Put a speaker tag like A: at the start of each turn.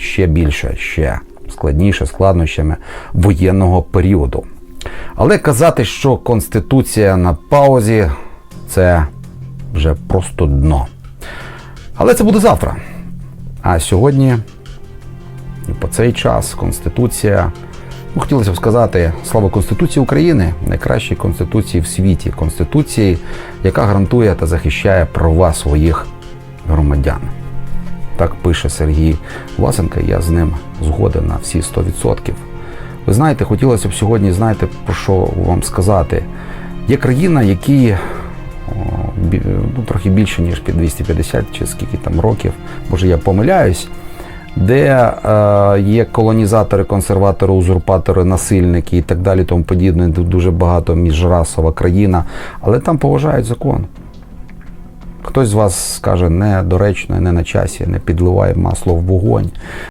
A: ще більше, ще складніше, складнощами воєнного періоду. Але казати, що Конституція на паузі, це вже просто дно. Але це буде завтра. А сьогодні, і по цей час, Конституція. Ну, хотілося б сказати слава Конституції України, найкращій конституції в світі, конституції, яка гарантує та захищає права своїх громадян. Так пише Сергій Власенко, я з ним згоден на всі 100%. Ви знаєте, хотілося б сьогодні, знаєте, про що вам сказати. Є країна, які ну, трохи більше, ніж під 250 чи скільки там років, може я помиляюсь, де е, є колонізатори, консерватори, узурпатори, насильники і так далі, тому подібне, Ду- дуже багато міжрасова країна, але там поважають закон. Хтось з вас скаже недоречно, не на часі, не підливає масло в вогонь.